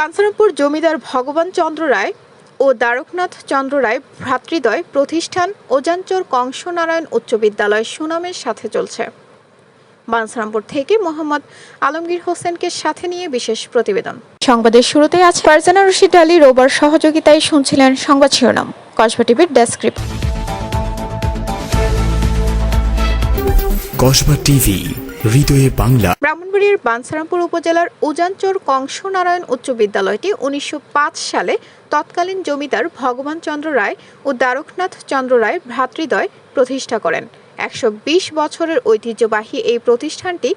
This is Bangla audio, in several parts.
বাঞ্ছারামপুর জমিদার ভগবান চন্দ্র রায় ও দ্বারকনাথ চন্দ্র রায় ভ্রাতৃদ্বয় প্রতিষ্ঠান ওজাঞ্চর কংসনারায়ণ উচ্চ বিদ্যালয় সুনামের সাথে চলছে। বাঞ্ছারামপুর থেকে মোহাম্মদ আলমগীর হোসেনকে সাথে নিয়ে বিশেষ প্রতিবেদন। সংবাদের শুরুতে আছে ফারজানা রশিদ আলী রোবার সহযোগিতায় শুনছিলেন সংবাদ শিরোনাম। কসবা টিভির ডেস্ক কসবা টিভি হৃদয়ে ব্রাহ্মণবাড়িয়ার বাঞ্ছারামপুর উপজেলার উজানচর কংসনারায়ণ উচ্চ বিদ্যালয়টি উনিশশো পাঁচ সালে তৎকালীন জমিদার ভগবান চন্দ্র রায় ও দ্বারকনাথ চন্দ্র রায় ভ্রাতৃদ্বয় প্রতিষ্ঠা করেন। একশো বিশ বছরের ঐতিহ্যবাহী এই প্রতিষ্ঠানটি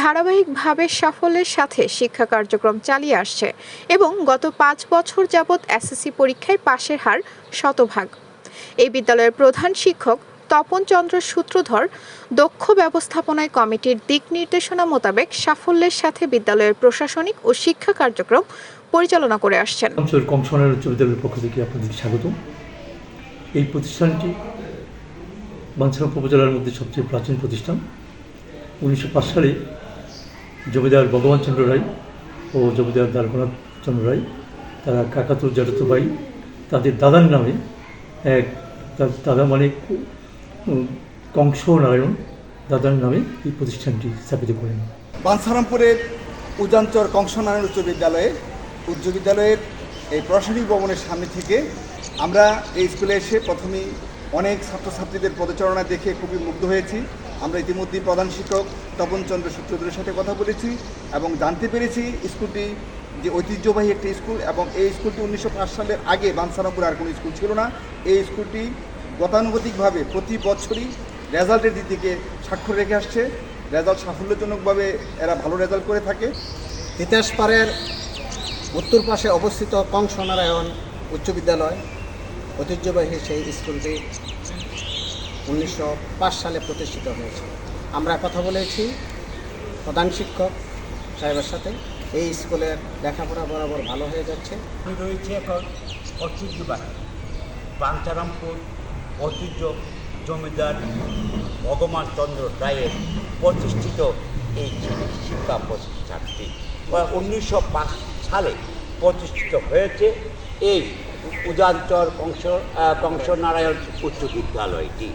ধারাবাহিকভাবে সাফল্যের সাথে শিক্ষা কার্যক্রম চালিয়ে আসছে এবং গত পাঁচ বছর যাবৎ এসএসসি পরীক্ষায় পাশের হার শতভাগ। এই বিদ্যালয়ের প্রধান শিক্ষক তপন চন্দ্র সূত্রধর দক্ষ ব্যবস্থাপনায় কমিটির দিক নির্দেশনা মোতাবেক সাফল্যের সাথে বিদ্যালয়ের প্রশাসনিক ও শিক্ষা কার্যক্রম পরিচালনা করে আসছেন। কংসনের উচ্চ বিদ্যালয়ের পক্ষ থেকে আপনাদের স্বাগত এই প্রতিষ্ঠানটি বাঞ্ছারাম উপজেলার মধ্যে সবচেয়ে প্রাচীন প্রতিষ্ঠান। উনিশশো পাঁচ সালে জমিদার ভগবান চন্দ্র রায় ও জমিদার দ্বারকনাথ চন্দ্র রায়, তারা কাকাতুর জ্যাঠতো ভাই, তাদের দাদার নামে এক, তার দাদা মানে কংস নারায়ণ দাদার নামে এই প্রতিষ্ঠানটি স্থাপিত করেন। বাঞ্ছারামপুরের উজানচর কংসনারায়ণ উচ্চ বিদ্যালয়ে, উচ্চ বিদ্যালয়ের এই প্রশাসনিক ভবনের সামনে থেকে আমরা এই স্কুলে এসে প্রথমেই অনেক ছাত্রছাত্রীদের পদচারণা দেখে খুবই মুগ্ধ হয়েছি। আমরা ইতিমধ্যেই প্রধান শিক্ষক তপনচন্দ্র সূত্রধরের সাথে কথা বলেছি এবং জানতে পেরেছি স্কুলটি যে ঐতিহ্যবাহী একটি স্কুল এবং এই স্কুলটি উনিশশো পাঁচ সালের আগে বাঞ্ছারামপুরে আর কোনো স্কুল ছিল না। এই স্কুলটি গতানুগতিকভাবে প্রতি বছরই রেজাল্টের দিক থেকে স্বাক্ষর রেখে আসছে। রেজাল্ট সাফল্যজনকভাবে এরা ভালো রেজাল্ট করে থাকে। তিতাস পাড়ের উত্তর পাশে অবস্থিত কংসনারায়ণ উচ্চ বিদ্যালয় ঐতিহ্যবাহী সেই স্কুলটি উনিশশো পাঁচ সালে প্রতিষ্ঠিত হয়েছে। আমরা কথা বলেছি প্রধান শিক্ষক সাহেবের সাথে। এই স্কুলের লেখাপড়া বরাবর ভালো হয়ে যাচ্ছে। রয়েছে এখন ঐতিহ্যবাহী বাঞ্চারামপুর ঐতিহ্য জমিদার ভগবান চন্দ্র রায়ের প্রতিষ্ঠিত এই শিক্ষা প্রতিষ্ঠানটি। উনিশশো পাঁচ সালে প্রতিষ্ঠিত হয়েছে এই উজাঞ্চর কংস কংসনারায়ণ উচ্চ বিদ্যালয়টি।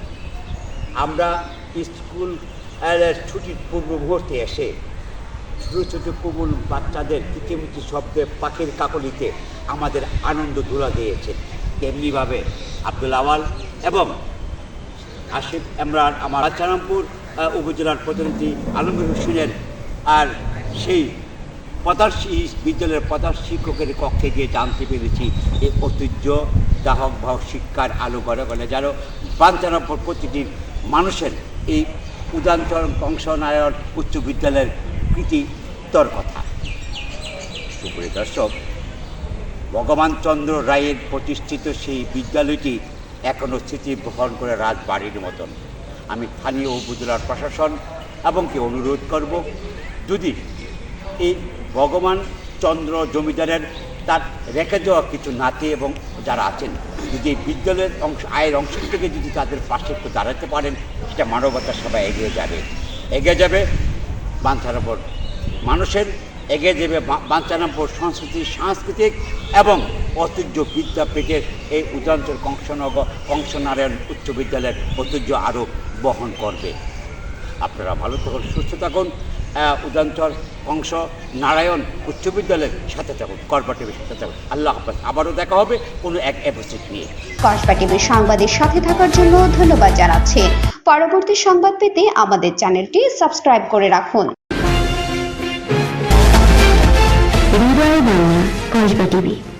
আমরা স্কুল ছুটির পূর্ব মুহূর্তে এসে ছোটো ছোটো কুমুল বাচ্চাদের কিচিমিচি শব্দে পাখির কাকলিতে আমাদের আনন্দ ধুলা দিয়েছে তেমনিভাবে আব্দুল আওয়াল এবং আসিফ ইমরান আমার বাচ্চারামপুর আহ, উপজেলার প্রতিনিধি আলমগীর হোসেনের আর সেই পদার্থ বিদ্যালয়ের পদার্থ শিক্ষকের কক্ষে গিয়ে জানতে পেরেছি এই ঐতিহ্য দাহক ভাব শিক্ষার আলো গড়ে গড়ে যেন বাঞ্চারামপুর প্রতিটি মানুষের এই উদান্তর কংসনারায়ণ উচ্চ বিদ্যালয়ের কৃতিত্বর কথা। সুপ্রিয় দর্শক, ভগবান চন্দ্র রায়ের প্রতিষ্ঠিত সেই বিদ্যালয়টি এখনও স্মৃতি বহন করে রাজবাড়ির মতন। আমি স্থানীয় উপজেলার প্রশাসন এবং কি অনুরোধ করব যদি এই ভগবান চন্দ্র জমিদারের তার রেখে যাওয়া কিছু নাতি এবং যারা আছেন যদি বিদ্যালয়ের অংশ, আয়ের অংশ থেকে যদি তাদের পাশে একটু দাঁড়াতে পারেন, সেটা মানবতা সবাই এগিয়ে যাবে। এগিয়ে যাবে বাঞ্ছারামপুর মানুষের এগিয়ে যাবে বাঞ্ছারামপুর সংস্কৃতি, সাংস্কৃতিক এবং ঐতিহ্য বিদ্যাপীঠের এই উদাঞ্চল কংসনগর কংসনারায়ণ উচ্চ বিদ্যালয়ের ঐতিহ্য আরও বহন করবে। আপনারা ভালো থাকুন, সুস্থ থাকুন। আহ, উদাঞ্চল কংস নারায়ণ উচ্চ বিদ্যালয়ের সাথে থাকুন করবা টিভির সাথে থাকুন। আল্লাহ হাফেজ। আবারও দেখা হবে কোনো এক এপিসোড নিয়ে। কসবা টিভির সংবাদের সাথে থাকার জন্য ধন্যবাদ জানাচ্ছি। পরবর্তী সংবাদ পেতে আমাদের চ্যানেলটি সাবস্ক্রাইব করে রাখুন। হৃদয় বাংলা টিভি।